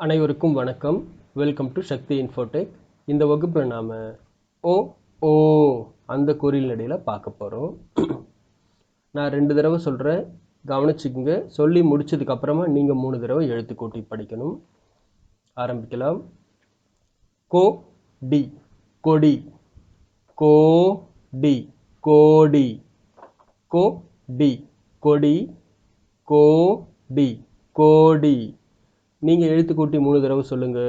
அனைவருக்கும் வணக்கம். Welcome to Sakthi Infotech இந்த வகுப்பில் நாம் ஓ ஓ அந்த குறியில் நடையில் பார்க்க போகிறோம் நான் ரெண்டு தடவை சொல்கிறேன் கவனிச்சுக்கோங்க. சொல்லி முடிச்சதுக்கப்புறமா நீங்கள் மூணு தடவை எழுத்து கூட்டி படிக்கணும். ஆரம்பிக்கலாம். கோ டி. கொடி. கோ டி. கோடி. கோ டி. கொடி. கோ டி. கோடி. நீங்க எழுத்து கூட்டி மூணு தடவை சொல்லுங்க.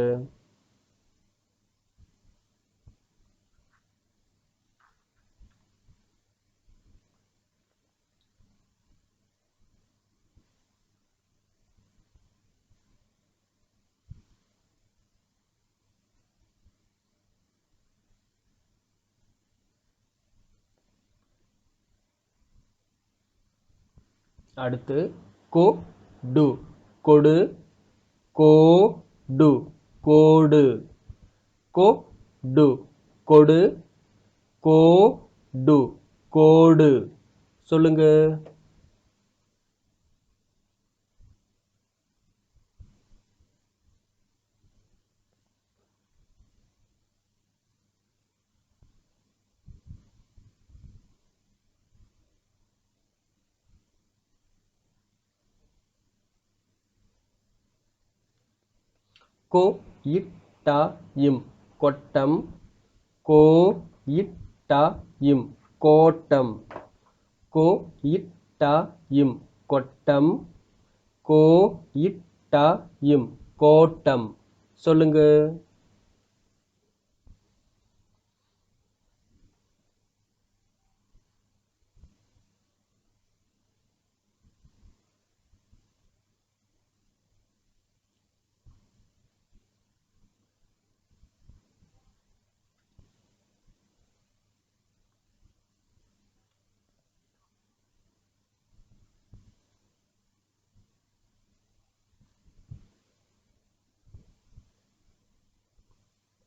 அடுத்து கோ டு. கொடு go to code go to கொடு கோ டு கோடு. சொல்லுங்க. கோ இட்ட இம். கொட்டம் கோ இட்ட இம். கோட்டம் கோ இட்ட இம். கொட்டம் கோ இட்ட இம். கோட்டம். சொல்லுங்க.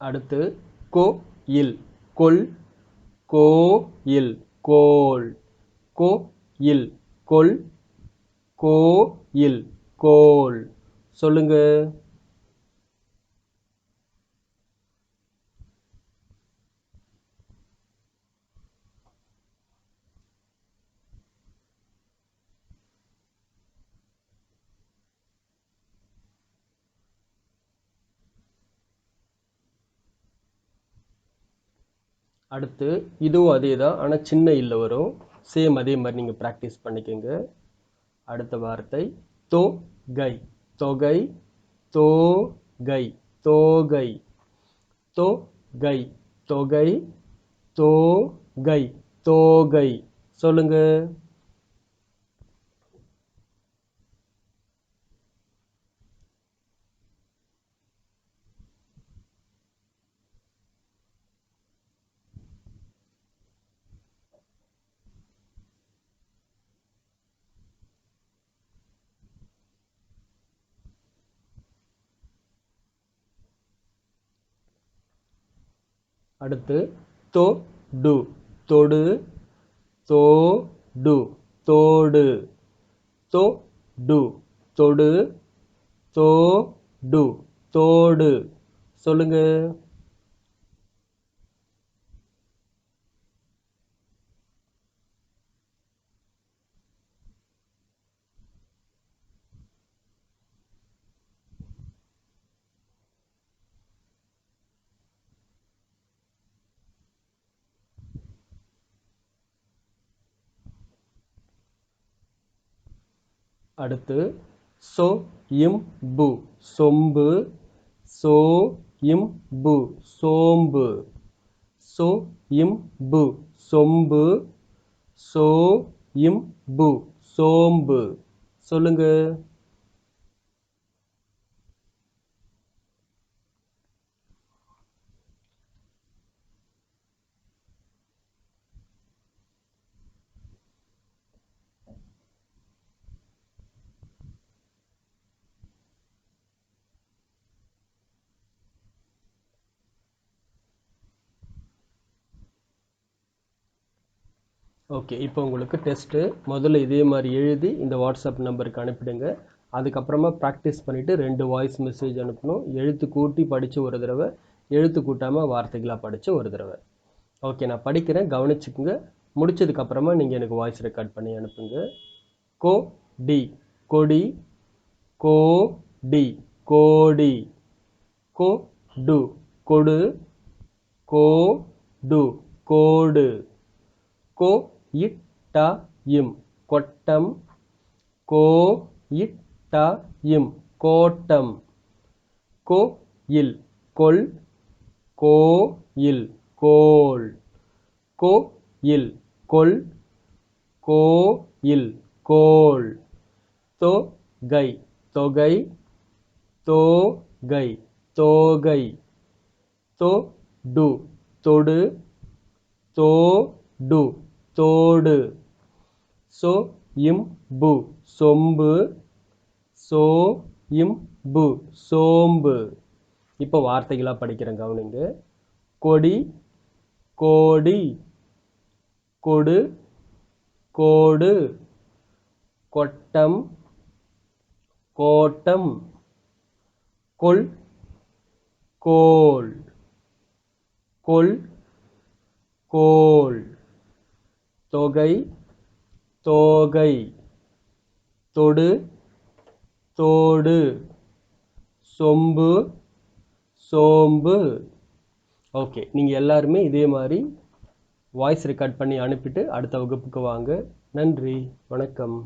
அடுத்து கோ இல் கொல் கோ இல் கோல் கோ இல் கொல் கோ இல் கோல். சொல்லுங்க. அடுத்து இதுவும் அதே தான் ஆனால் சின்ன இல்லை வரும். சேம் அதே மாதிரி நீங்கள் ப்ராக்டிஸ் பண்ணிக்கோங்க. அடுத்த வார்த்தை தோ கை தொகை தோ கை தோகை தோ கை தொகை தோ கை தோகை. சொல்லுங்கள் அடுத்து தொ டு தொடு. தோ டு தோடு. தொ டு தொடு. தோ டு தோடு. சொல்லுங்கள் அடுத்து சோ இம் பு. சொம்பு. சோ இம் பு. சோம்பு. சோ இம் பு. சொம்பு. சோ இம் பு. சோம்பு. சொல்லுங்க. ஓகே இப்போ உங்களுக்கு டெஸ்ட்டு முதல்ல இதே மாதிரி எழுதி இந்த வாட்ஸ்அப் நம்பருக்கு அனுப்பிடுங்க. அதுக்கப்புறமா ப்ராக்டிஸ் பண்ணிவிட்டு ரெண்டு வாய்ஸ் மெசேஜ் அனுப்பணும். எழுத்து கூட்டி படித்து ஒரு தடவை எழுத்து கூட்டாமல் வார்த்தைகளாக படித்து ஒரு தடவை. ஓகே நான் படிக்கிறேன் கவனிச்சுக்குங்க. முடிச்சதுக்கப்புறமா நீங்கள் எனக்கு வாய்ஸ் ரெக்கார்ட் பண்ணி அனுப்புங்க. கோ டி கொடி கோ டி கோடி கோ டு கொடு கோ டு கோடு கோ இட்ட இம் கொட்டம். கோ இட்ட இம் கோட்டம். கோ இல். கொல். கோ இல். கோல். கோ இல். கொல். கோ இல். கோல். தோ கை தொகை. தோ கை தோகை. தோ டு. தொடு. தோ டு. தோடு. சோ இம் பு சொம்பு. சோ இம் பு சோம்பு. இப்போ வார்த்தைகளாக படிக்கிறேன் கவனிங்க. கொடி கோடி. கொடு கோடு. கொட்டம் கோட்டம். கொள் கோல் கொள் கோல் தொகை தோகை தொடு தோடு சொம்பு சோம்பு. ஓகே நீங்கள் எல்லாருமே இதே மாதிரி வாய்ஸ் ரெக்கார்ட் பண்ணி அனுப்பிட்டு அடுத்த வகுப்புக்கு வாங்க. நன்றி வணக்கம்.